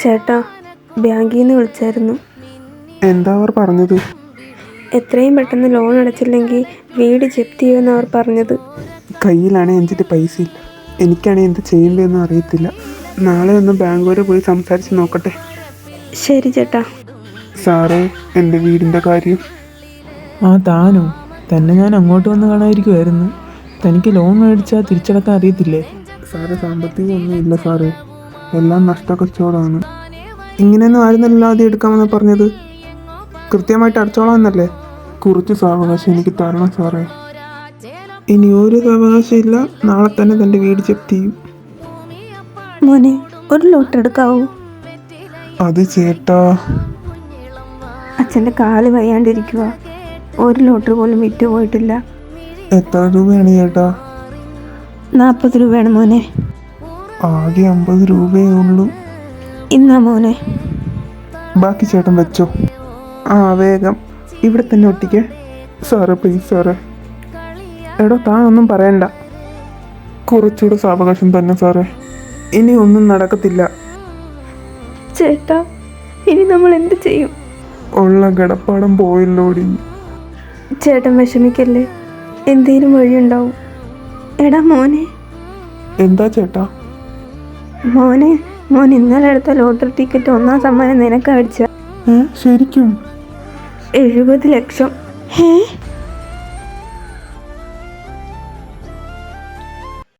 ചേട്ടാ ബാങ്കിൽ നിന്ന് വിളിച്ചായിരുന്നു. എന്താ അവർ പറഞ്ഞത്? എത്രയും പെട്ടെന്ന് ലോൺ അടച്ചില്ലെങ്കിൽ വീട് ജപ്തി ചെയ്യുമെന്ന് അവർ പറഞ്ഞത്. കയ്യിലാണ് എന്റെ പൈസ ഇല്ല എനിക്കാണെങ്കിൽ എന്ത് ചെയ്യേണ്ടതെന്ന് അറിയത്തില്ല. നാളെ ഒന്ന് ബാങ്ക് വരെ പോയി സംസാരിച്ച് നോക്കട്ടെ. ശരി ചേട്ടാ. സാറേ എന്റെ വീടിന്റെ കാര്യം. ആ താനോ? തന്നെ ഞാൻ അങ്ങോട്ട് വന്ന് കാണാതിരിക്കുമായിരുന്നു തനിക്ക് ലോൺ മേടിച്ചാൽ തിരിച്ചടക്കാൻ അറിയത്തില്ലേ? സാറേ സാമ്പത്തികം ഒന്നും ഇല്ല സാറേ. എല്ലാം നഷ്ടക്കച്ചവടമാണ്. ഇങ്ങനെയൊന്നും ആയിരുന്നല്ലോ ആദ്യം എടുക്കാമെന്ന് പറഞ്ഞത്? കൃത്യമായിട്ട് അടച്ചോളാം എന്നല്ലേ കുറച്ച് സാവകാശം എനിക്ക് തരണം സാറേ. ഇനി ഒരു സാവകാശം ഇല്ല. നാളെ തന്നെ തന്റെ വീട് ജപ്തി ചെയ്യും. മോനെ ഒരു ലോട്ട് എടുക്കാവൂ? അത് ചേട്ടാ. അച്ഛന്റെ കാൽ വയ്യാണ്ടിരിക്കുക ഒരു ലോട്ടർ പോലും വിറ്റു പോയിട്ടില്ല എത്ര രൂപയാണ് ചേട്ടാ? നാൽപ്പത് രൂപയാണ് മോനെ. ആകെ അമ്പത് രൂപയേ ഉള്ളൂ. ഇന്നാ മോനെ. ബാക്കി ചേട്ടൻ വെച്ചോ. ആ വേഗം. ഇവിടെ തന്നെ ഒട്ടിക്കേ. സാറേ പ്ലീസ് സാറേ. എടോ താൻ ഒന്നും പറയണ്ട. കുറച്ചുകൂടെ സാവകാശം തന്നെ സാറേ. ഇനി ഒന്നും നടക്കത്തില്ല. ചേട്ടാ ഇനി നമ്മൾ എന്ത് ചെയ്യും? ഉള്ള കിടപ്പാടം പോയല്ലോടി. ചേട്ടൻ വിഷമിക്കല്ലേ? എന്തേലും വഴിയുണ്ടാവും. എടാ മോനെ. എന്താ ചേട്ടാ? മോനെ മോൻ ഇന്നലെ എടുത്ത ലോട്ടറി ടിക്കറ്റ് ഒന്നാം സമ്മാനം നിനക്ക് അടിച്ച ശരിക്കും? എഴുപത് ലക്ഷം. ഏ